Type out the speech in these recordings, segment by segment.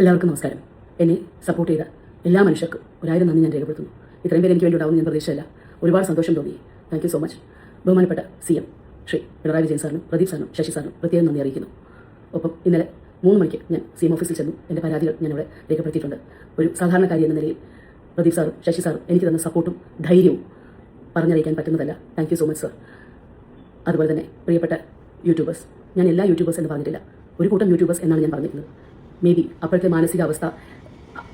എല്ലാവർക്കും നമസ്കാരം. എന്നെ സപ്പോർട്ട് ചെയ്ത എല്ലാ മനുഷ്യർക്കും ഒരായിരം നന്ദി ഞാൻ രേഖപ്പെടുത്തുന്നു. ഇത്രയും പേര് എനിക്ക് വേണ്ടി ഉണ്ടാവുന്ന ഞാൻ പ്രതീക്ഷയല്ല. ഒരുപാട് സന്തോഷം തോന്നി. താങ്ക് യു സോ മച്ച് ബഹുമാനപ്പെട്ട സി എം ശ്രീ പിണറായി വിജയൻ സാറിനും പ്രദീപ് സാറിനും ശശി സാറിനും പ്രത്യേകം നന്ദി അറിയിക്കുന്നു. ഒപ്പം ഇന്നലെ മൂന്ന് മണിക്ക് ഞാൻ സി എം ഓഫീസിൽ ചെന്നു. എന്റെ പരാതികൾ ഞാൻ ഇവിടെ രേഖപ്പെടുത്തിയിട്ടുണ്ട്. ഒരു സാധാരണക്കാരി എന്ന നിലയിൽ പ്രദീപ് സാറും ശശി സാറും എനിക്ക് തന്ന സപ്പോർട്ടും ധൈര്യവും പറഞ്ഞറിയിക്കാൻ പറ്റുന്നതല്ല. Thank you so much sir അതുപോലെ തന്നെ പ്രിയപ്പെട്ട യൂട്യൂബേഴ്സ് ഞാൻ എല്ലാ യൂട്യൂബേഴ്സ് എന്ന് പറഞ്ഞിട്ടില്ല. ഒരു കൂട്ടം യൂട്യൂബേഴ്സ് എന്നാണ് ഞാൻ പറഞ്ഞിരുന്നത് മേ ബി അപ്പോഴത്തെ മാനസികാവസ്ഥ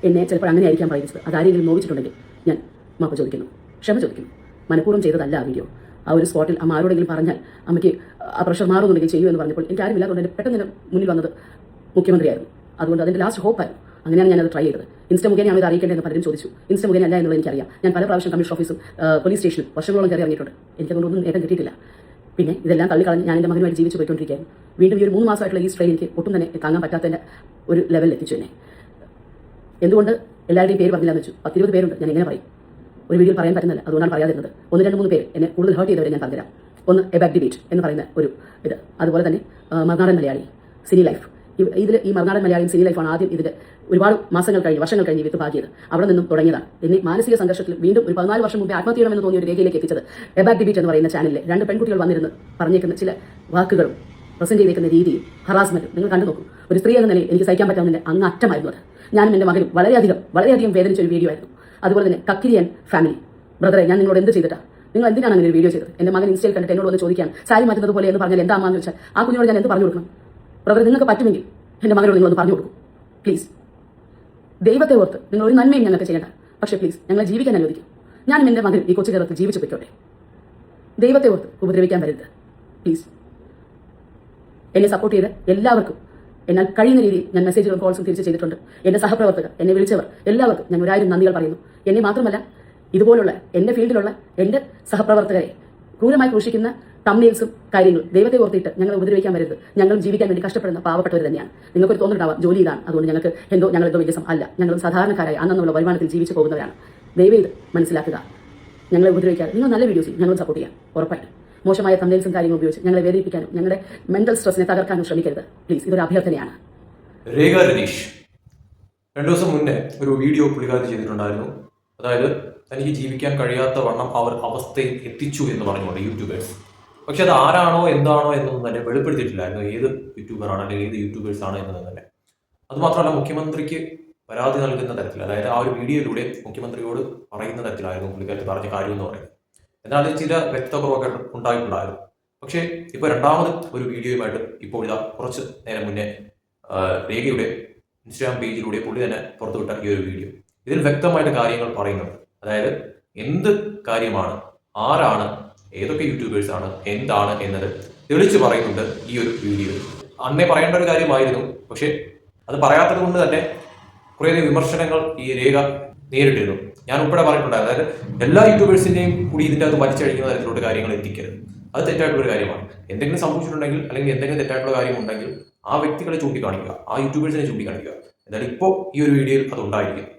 എന്നെ ചിലപ്പോൾ അങ്ങനെ ആയിരിക്കാൻ പറയുന്നത് അതാരെങ്കിലും നോവിച്ചിട്ടുണ്ടെങ്കിൽ ഞാൻ മാപ്പ് ചോദിക്കുന്നു. ക്ഷമ ചോദിക്കുന്നു. മനഃപൂർവം ചെയ്തതല്ല ആ വീഡിയോ ആ ഒരു സ്പോട്ടിൽ അമ്മ ആരോടെങ്കിലും പറഞ്ഞാൽ അമ്മയ്ക്ക് ആ പ്രഷർ മാറുന്നുണ്ടെങ്കിൽ ചെയ്യൂ എന്ന് പറഞ്ഞപ്പോൾ എനിക്ക് ആരുമില്ലാത്തതുകൊണ്ട് എന്റെ പെട്ടെന്ന് തന്നെ മുന്നിൽ വന്നത് മുഖ്യമന്ത്രിയായിരുന്നു. അതുകൊണ്ട് അതിന്റെ ലാസ്റ്റ് ഹോപ്പായിരുന്നു അങ്ങനെയാണ് ഞാനത് ട്രൈ ചെയ്തത്. ഇൻസ്റ്റ മുഖേനയാണ് ഇത് അറിയിക്കേണ്ടതെന്ന് പലരും ചോദിച്ചു. ഇൻസ്റ്റ മുഖേന അല്ല എന്നുള്ളത് എനിക്കറിയാം. ഞാൻ പല പ്രാവശ്യം കമ്മീഷൻ ഓഫീസും പോലീസ് സ്റ്റേഷനും വർഷങ്ങളോളം കയറി ഇറങ്ങിയിട്ടുണ്ട്. എനിക്കതുകൊണ്ടൊന്നും നേട്ടം കിട്ടിയിട്ടില്ല. പിന്നെ ഇതെല്ലാം തള്ളിക്കളഞ്ഞ് ഞാൻ എന്റെ മകനുമായിട്ട് ജീവിച്ചു പോയിക്കൊണ്ടിരിക്കുകയാണ്. വീണ്ടും ഈ ഒരു മൂന്ന് മാസമായിട്ടുള്ള ഈ സ്ട്രെയിൻ എനിക്ക് ഒട്ടും തന്നെ താങ്ങാൻ പറ്റാത്തതിന്റെ ഒരു ലെവലിൽ എത്തിച്ചു എന്നെ. എന്തുകൊണ്ട് എല്ലാവരുടെയും പേര് പറഞ്ഞില്ലെന്ന് വെച്ചു? പത്തിരുപത് പേരുണ്ട് ഞാൻ എങ്ങനെ പറയും? ഒരു വീഡിയോയിൽ പറയാൻ പറ്റുന്നില്ല അതുകൊണ്ടാണ് പറയാതിരുന്നത്. ഒന്ന് രണ്ട് മൂന്ന് പേര് എന്നെ കൂടുതൽ ഹേർട്ട് ചെയ്തവരെ ഞാൻ പറഞ്ഞുതരാം ഒന്ന് എബാക് ഡിബേറ്റ് എന്ന് പറയുന്ന ഒരു ഇത്. അതുപോലെ തന്നെ മറുനാടൻ മലയാളി സിനി ലൈഫ്. ഇതിൽ ഈ മറുനാടൻ മലയാളിയും സിനി ലൈഫാണ് ആദ്യം ഇതിൽ ഒരുപാട് മാസങ്ങൾ കഴിഞ്ഞ് വർഷങ്ങൾ കഴിഞ്ഞ് വിത്ത് പാകിയത്. അവിടെ നിന്നും തുടങ്ങിയതാണ്. പിന്നെ മാനസിക സംഘർഷത്തിൽ വീണ്ടും ഒരു പതിനാല് വർഷം മുമ്പേ ആത്മഹത്യ ചെയ്യണമെന്ന് തോന്നിയ ഒരു രേഖയിലേക്ക് എത്തിച്ചത് എബാക് ഡിബീറ്റ് എന്ന് പറയുന്ന ചാനലിൽ രണ്ട് പെൺകുട്ടികൾ വന്നിരുന്ന് പറഞ്ഞേക്കുന്ന ചില വാക്കുകളും പ്രസന്റ് ചെയ്തേക്കുന്ന രീതിയും ഹറാസ്മെന്റും നിങ്ങൾ കണ്ടു നോക്കും. ഒരു സ്ത്രീ എന്ന നിലയിൽ എനിക്ക് സഹിക്കാൻ പറ്റാവുന്നതിന്റെ അങ്ങ് അറ്റമായിരുന്നു അത്. ഞാനും എന്റെ മകനും വളരെയധികം വളരെയധികം വേദനിച്ച ഒരു വീഡിയോ ആയിരുന്നു. അതുപോലെ തന്നെ കക്കിരിയൻ ഫാമിലി ബ്രദറെ ഞാൻ നിങ്ങളോട് എന്ത് ചെയ്തിട്ടാ? നിങ്ങൾ എന്തിനാണ് അങ്ങനെ ഒരു വീഡിയോ ചെയ്തത്? എന്റെ മകൻ ഇൻസ്റ്റയിൽ കണ്ടിട്ട് എന്നോട് ഒന്ന് ചോദിക്കാൻ സാരി മാറ്റുന്നത് പോലെ എന്ന് പറഞ്ഞാൽ എന്താ അമ്മാന്ന് വെച്ചാൽ ആ കുഞ്ഞോട് ഞാൻ എന്ത് പറഞ്ഞു കൊടുക്കണം? ബ്രദർ നിങ്ങൾക്ക് പറ്റുമെങ്കിൽ എന്റെ മകനോട് നിങ്ങളൊന്ന് പറഞ്ഞു കൊടുക്കും. പ്ലീസ് ദൈവത്തെ ഓർത്ത് നിങ്ങൾ ഒരു നന്മയും ഞങ്ങൾക്ക് ചെയ്യേണ്ട. പക്ഷെ പ്ലീസ് ഞങ്ങളെ ജീവിക്കാൻ അനുവദിക്കും. ഞാനും എന്റെ മകനും ഈ കൊച്ചു കേരളത്തിൽ ജീവിച്ചു പോയിക്കോട്ടെ. ദൈവത്തെ ഓർത്ത് ഉപദ്രവിക്കാൻ വരരുത്. പ്ലീസ് എന്നെ സപ്പോർട്ട് ചെയ്ത് എല്ലാവർക്കും എന്നാൽ കഴിയുന്ന രീതിയിൽ ഞാൻ മെസ്സേജുകളും കോൾസും തിരിച്ച് ചെയ്തിട്ടുണ്ട്. എന്റെ സഹപ്രവർത്തകർ എന്നെ വിളിച്ചവർ എല്ലാവർക്കും ഞാൻ ഒരായിരം നന്ദികൾ പറയുന്നു. എന്നെ മാത്രമല്ല ഇതുപോലുള്ള എന്റെ ഫീൽഡിലുള്ള എന്റെ സഹപ്രവർത്തകരെ ക്രൂരമായി ക്രൂശിക്കുന്ന തമ്മിൽസും കാര്യങ്ങൾ. ദൈവത്തെ ഓർത്തിട്ട് ഞങ്ങൾ ഉപദ്രവിക്കാൻ വരരുത്. ഞങ്ങൾ ജീവിക്കാൻ വേണ്ടി കഷ്ടപ്പെടുന്ന പാവപ്പെട്ടവർ തന്നെയാണ്. നിങ്ങൾക്കൊരു തോന്നുന്നുണ്ടാവാം ജോലി ഇതാണ്. അതുകൊണ്ട് ഞങ്ങൾക്ക് എന്തോ ഞങ്ങൾ എന്തോ വലിയ അല്ല. ഞങ്ങൾ സാധാരണക്കാരായ അന്നുള്ള വരുമാനത്തിൽ ജീവിച്ചു പോകുന്നവരാണ്. ദൈവം ഇത് മനസ്സിലാക്കുക. ഞങ്ങളെ ഉപദ്രവിക്കാതെ നിങ്ങൾ നല്ല വീഡിയോസ് ഞങ്ങളും സപ്പോർട്ട് ചെയ്യാം. ഉറപ്പായിട്ടും. മോശമായ തമ്മിൽസും കാര്യങ്ങൾ ഉപയോഗിച്ച് ഞങ്ങളെ വേദനിപ്പിക്കാനും ഞങ്ങളുടെ മെന്റൽ സ്ട്രെസ്സിനെ തകർക്കാനും ശ്രമിക്കരുത്. പ്ലീസ് ഇതൊരു അഭ്യർത്ഥനയാണ്. രണ്ടു ദിവസം മുന്നേ ഒരു വീഡിയോ പുള്ളിക്കാരി ചെയ്തിട്ടുണ്ടായിരുന്നു. അതായത് തനിക്ക് ജീവിക്കാൻ കഴിയാത്ത വണ്ണം അവർ അവസ്ഥയിൽ എത്തിച്ചു എന്ന് പറഞ്ഞുകൊണ്ട് യൂട്യൂബേഴ്സ് പക്ഷെ അത് ആരാണോ എന്താണോ എന്നൊന്നും തന്നെ വെളിപ്പെടുത്തിയിട്ടില്ലായിരുന്നു. ഏത് യൂട്യൂബറാണ് അല്ലെങ്കിൽ ഏത് യൂട്യൂബേഴ്സ് ആണ് എന്നത് തന്നെ. അതുമാത്രമല്ല മുഖ്യമന്ത്രിക്ക് പരാതി നൽകുന്ന തരത്തിൽ അതായത് ആ ഒരു വീഡിയോയിലൂടെ മുഖ്യമന്ത്രിയോട് പറയുന്ന തരത്തിലായിരുന്നു പുള്ളിക്കാരി പറഞ്ഞ കാര്യം എന്ന് പറയുന്നത്. എന്നാൽ ചില വ്യക്തതകളൊക്കെ ഉണ്ടായിട്ടുണ്ടായിരുന്നു. പക്ഷേ ഇപ്പോൾ രണ്ടാമത് ഒരു വീഡിയോയുമായിട്ട് ഇപ്പോൾ ഇതാ കുറച്ച് നേരം മുന്നേ രേഖയുടെ ഇൻസ്റ്റാഗ്രാം പേജിലൂടെ പുള്ളി തന്നെ പുറത്തുവിട്ട ഈ ഒരു വീഡിയോ. ഇതിൽ വ്യക്തമായിട്ട് കാര്യങ്ങൾ പറയുന്നുണ്ട്. അതായത് എന്ത് കാര്യമാണ് ആരാണ് ഏതൊക്കെ യൂട്യൂബേഴ്സ് ആണ് എന്താണ് എന്നത് തെളിച്ചു പറയുന്നുണ്ട് ഈ ഒരു വീഡിയോ അന്നേ പറയേണ്ട ഒരു കാര്യമായിരുന്നു പക്ഷെ അത് പറയാത്തത് കൊണ്ട് തന്നെ കുറേയധികം വിമർശനങ്ങൾ ഈ രേഖ നേരിട്ടിരുന്നു. ഞാൻ ഉൾപ്പെടെ പറഞ്ഞിട്ടുണ്ടായിരുന്നു അതായത് എല്ലാ യൂട്യൂബേഴ്സിന്റെയും കൂടി ഇതിന്റെ അകത്ത് വലിച്ചഴിക്കുന്ന തരത്തിലുള്ള കാര്യങ്ങൾ എത്തിക്കരുത്. അത് തെറ്റായിട്ടുള്ള ഒരു കാര്യമാണ്. എന്തെങ്കിലും സംഭവിച്ചിട്ടുണ്ടെങ്കിൽ അല്ലെങ്കിൽ എന്തെങ്കിലും തെറ്റായിട്ടുള്ള കാര്യം ഉണ്ടെങ്കിൽ ആ വ്യക്തികളെ ചൂണ്ടിക്കാണിക്കുക ആ യൂട്യൂബേഴ്സിനെ ചൂണ്ടിക്കാണിക്കുക. എന്നാൽ ഇപ്പോൾ ഈ ഒരു വീഡിയോയിൽ അത് ഉണ്ടായിരിക്കുന്നു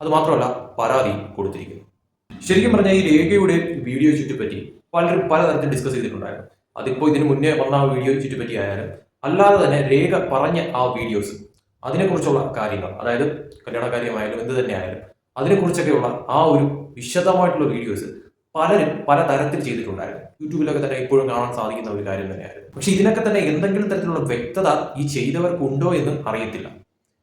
അത് മാത്രമല്ല പരാതി കൊടുത്തിരിക്കുന്നു. ശരിക്കും പറഞ്ഞാൽ ഈ രേഖയുടെ വീഡിയോ ചുറ്റിപ്പറ്റി പലരും പലതരത്തിൽ ഡിസ്കസ് ചെയ്തിട്ടുണ്ടായിരുന്നു. അതിപ്പോൾ ഇതിന് മുന്നേ വന്ന ആ വീഡിയോ ചുറ്റിപ്പറ്റി ആയാലും അല്ലാതെ തന്നെ രേഖ പറഞ്ഞ ആ വീഡിയോസ് അതിനെക്കുറിച്ചുള്ള കാര്യങ്ങൾ അതായത് കല്യാണകാര്യമായാലും എന്ത് തന്നെ ആയാലും അതിനെക്കുറിച്ചൊക്കെയുള്ള ആ ഒരു വിശദമായിട്ടുള്ള വീഡിയോസ് പലരും പല തരത്തിൽ ചെയ്തിട്ടുണ്ടായിരുന്നു. യൂട്യൂബിലൊക്കെ തന്നെ ഇപ്പോഴും കാണാൻ സാധിക്കുന്ന ഒരു കാര്യം തന്നെയായിരുന്നു. പക്ഷെ ഇതിനൊക്കെ തന്നെ എന്തെങ്കിലും തരത്തിലുള്ള വ്യക്തത ഈ ചെയ്തവർക്കുണ്ടോ എന്ന് അറിയത്തില്ല.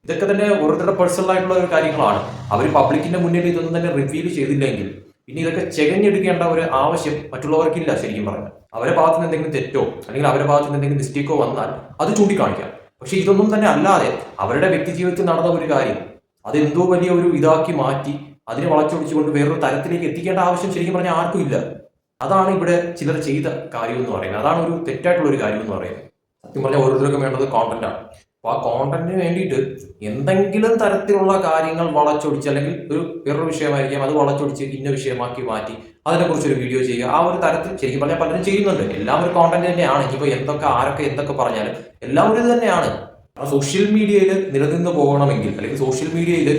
ഇതൊക്കെ തന്നെ ഓരോരുത്തരുടെ പേഴ്സണൽ ആയിട്ടുള്ള ഒരു കാര്യങ്ങളാണ്. അവർ പബ്ലിക്കിന്റെ മുന്നിൽ ഇതൊന്നും തന്നെ റിവീൽ ചെയ്തില്ലെങ്കിൽ പിന്നെ ഇതൊക്കെ ചെകഞ്ഞെടുക്കേണ്ട ഒരു ആവശ്യം മറ്റുള്ളവർക്കില്ല ശരിക്കും പറഞ്ഞാൽ. അവരെ ഭാഗത്ത് നിന്ന് എന്തെങ്കിലും തെറ്റോ അല്ലെങ്കിൽ അവരെ ഭാഗത്ത് നിന്ന് എന്തെങ്കിലും മിസ്റ്റേക്കോ വന്നാൽ അത് ചൂണ്ടിക്കാണിക്കാം. പക്ഷെ ഇതൊന്നും തന്നെ അല്ലാതെ അവരുടെ വ്യക്തി ജീവിതത്തിൽ നടന്ന ഒരു കാര്യം അതെന്തോ വലിയ ഒരു ഇതാക്കി മാറ്റി അതിനെ വളച്ചൊടിച്ചുകൊണ്ട് വേറൊരു തരത്തിലേക്ക് എത്തിക്കേണ്ട ആവശ്യം ശരിക്കും പറഞ്ഞാൽ ആർക്കും ഇല്ല. അതാണ് ഇവിടെ ചിലർ ചെയ്ത കാര്യം എന്ന് പറയുന്നത്. അതാണ് ഒരു തെറ്റായിട്ടുള്ള ഒരു കാര്യം എന്ന് പറയുന്നത്. സത്യം പറഞ്ഞാൽ ഓരോരുത്തർക്കും വേണ്ടത് കോണ്ടന്റ് ആണ്. അപ്പൊ ആ കോണ്ടന്റിന് വേണ്ടിയിട്ട് എന്തെങ്കിലും തരത്തിലുള്ള കാര്യങ്ങൾ വളച്ചൊടിച്ച് അല്ലെങ്കിൽ ഒരു വേറൊരു വിഷയമായിരിക്കാം അത് വളച്ചൊടിച്ച് ഇന്ന വിഷയമാക്കി മാറ്റി അതിനെക്കുറിച്ച് ഒരു വീഡിയോ ചെയ്യുക. ആ ഒരു തരത്തിൽ ശരിക്കും പറഞ്ഞാൽ പലരും ചെയ്യുന്നുണ്ട്. എല്ലാം ഒരു കോണ്ടന്റ് തന്നെയാണ്. ഇനിയിപ്പോൾ എന്തൊക്കെ ആരൊക്കെ എന്തൊക്കെ പറഞ്ഞാലും എല്ലാം ഒരു തന്നെയാണ്. സോഷ്യൽ മീഡിയയിൽ നിലനിന്ന് പോകണമെങ്കിൽ അല്ലെങ്കിൽ സോഷ്യൽ മീഡിയയിൽ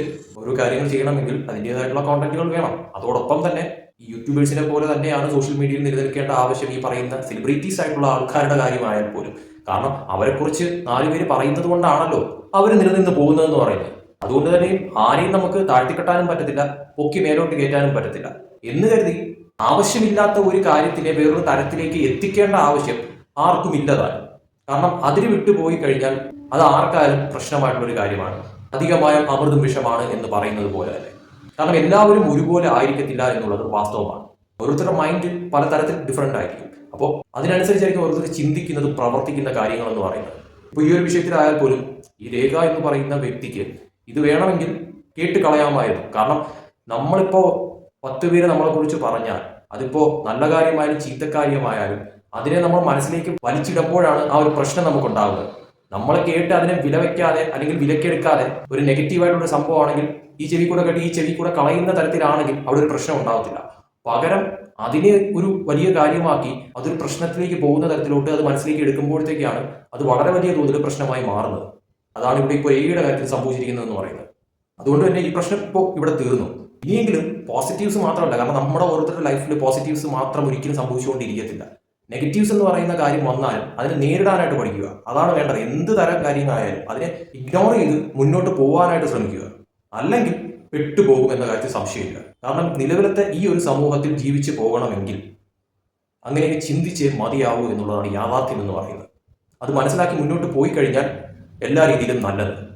ഓരോ കാര്യങ്ങൾ ചെയ്യണമെങ്കിൽ അതിന്റെതായിട്ടുള്ള കോണ്ടന്റുകൾ വേണം. അതോടൊപ്പം തന്നെ ഈ യൂട്യൂബേഴ്സിനെ പോലെ തന്നെയാണ് സോഷ്യൽ മീഡിയയിൽ നിലനിൽക്കേണ്ട ആവശ്യം ഈ പറയുന്ന സെലിബ്രിറ്റീസ് ആയിട്ടുള്ള ആൾക്കാരുടെ കാര്യമായാൽ പോലും. കാരണം അവരെക്കുറിച്ച് നാലുപേര് പറയുന്നത് കൊണ്ടാണല്ലോ അവർ നിലനിന്ന് പോകുന്നതെന്ന് പറയുന്നത്. അതുകൊണ്ട് തന്നെ ആരെയും നമുക്ക് താഴ്ത്തിക്കെട്ടാനും പറ്റത്തില്ല പൊക്കി മേലോട്ട് കയറ്റാനും പറ്റത്തില്ല. എന്ന് കരുതി ആവശ്യമില്ലാത്ത ഒരു കാര്യത്തിനെ വേറൊരു തരത്തിലേക്ക് എത്തിക്കേണ്ട ആവശ്യം ആർക്കും ഇല്ലതാണ് കാരണം അതിന് വിട്ടുപോയി കഴിഞ്ഞാൽ അത് ആർക്കായാലും പ്രശ്നമായിട്ടുള്ള ഒരു കാര്യമാണ്. അധികമായ അമൃതും വിഷമാണ് എന്ന് പറയുന്നത് പോലെ തന്നെ. കാരണം എല്ലാവരും ഒരുപോലെ ആയിരിക്കത്തില്ല എന്നുള്ളത് വാസ്തവമാണ്. ഓരോരുത്തരുടെ മൈൻഡ് പല തരത്തിൽ ഡിഫറെന്റ് ആയിരിക്കും. അപ്പോൾ അതിനനുസരിച്ചായിരിക്കും ഓരോരുത്തർ ചിന്തിക്കുന്നത് പ്രവർത്തിക്കുന്ന കാര്യങ്ങൾ എന്ന് പറയുന്നത്. ഇപ്പോൾ ഈ ഒരു വിഷയത്തിലായാൽ പോലും ഈ രേഖ എന്ന് പറയുന്ന വ്യക്തിക്ക് ഇത് വേണമെങ്കിൽ കേട്ട് കളയാമായിരുന്നു കാരണം നമ്മളിപ്പോ പത്ത് പേര് നമ്മളെ കുറിച്ച് പറഞ്ഞാൽ അതിപ്പോ നല്ല കാര്യമായാലും ചീത്തക്കാര്യമായാലും അതിനെ നമ്മൾ മനസ്സിലേക്ക് വലിച്ചിടുമ്പോഴാണ് ആ ഒരു പ്രശ്നം നമുക്കുണ്ടാകുന്നത് നമ്മൾ കേട്ട് അതിനെ വില വെക്കാതെ അല്ലെങ്കിൽ വിലക്കെടുക്കാതെ ഒരു നെഗറ്റീവായിട്ടുള്ള സംഭവമാണെങ്കിൽ ഈ ചെവി കൂടെ കേട്ട് ഈ ചെവി കൂടെ കളയുന്ന തരത്തിലാണെങ്കിൽ അവിടെ ഒരു പ്രശ്നം ഉണ്ടാകത്തില്ല പകരം അതിനെ ഒരു വലിയ കാര്യമാക്കി അതൊരു പ്രശ്നത്തിലേക്ക് പോകുന്ന തരത്തിലോട്ട് അത് മനസ്സിലേക്ക് എടുക്കുമ്പോഴത്തേക്കാണ് അത് വളരെ വലിയ തോതിൽ പ്രശ്നമായി മാറുന്നത്. അതാണ് ഇവിടെ ഇപ്പോൾ എയുടെ കാര്യത്തിൽ സംഭവിച്ചിരിക്കുന്നത് എന്ന് പറയുന്നത്. അതുകൊണ്ട് തന്നെ ഈ പ്രശ്നം ഇപ്പോൾ ഇവിടെ തീർന്നു. ഇനിയെങ്കിലും പോസിറ്റീവ്സ് മാത്രമല്ല കാരണം നമ്മുടെ ഓരോരുത്തരുടെ ലൈഫിൽ പോസിറ്റീവ്സ് മാത്രം ഒരിക്കലും സംഭവിച്ചുകൊണ്ടിരിക്കത്തില്ല. നെഗറ്റീവ്സ് എന്ന് പറയുന്ന കാര്യം വന്നാൽ അതിനെ നേരിടാനായിട്ട് പഠിക്കുക. അതാണ് വേണ്ടത്. എന്ത് തരം കാര്യങ്ങളായാലും അതിനെ ഇഗ്നോർ ചെയ്ത് മുന്നോട്ട് പോകാനായിട്ട് ശ്രമിക്കുക. അല്ലെങ്കിൽ പെട്ടുപോകും എന്ന കാര്യത്തിൽ സംശയമില്ല. കാരണം നിലവിലത്തെ ഈ ഒരു സമൂഹത്തിൽ ജീവിച്ചു പോകണമെങ്കിൽ അങ്ങനെയൊക്കെ ചിന്തിച്ച് മതിയാവൂ എന്നുള്ളതാണ് യാഥാർത്ഥ്യം എന്ന് പറയുന്നത്. അത് മനസ്സിലാക്കി മുന്നോട്ട് പോയി കഴിഞ്ഞാൽ എല്ലാ രീതിയിലും നല്ലത്.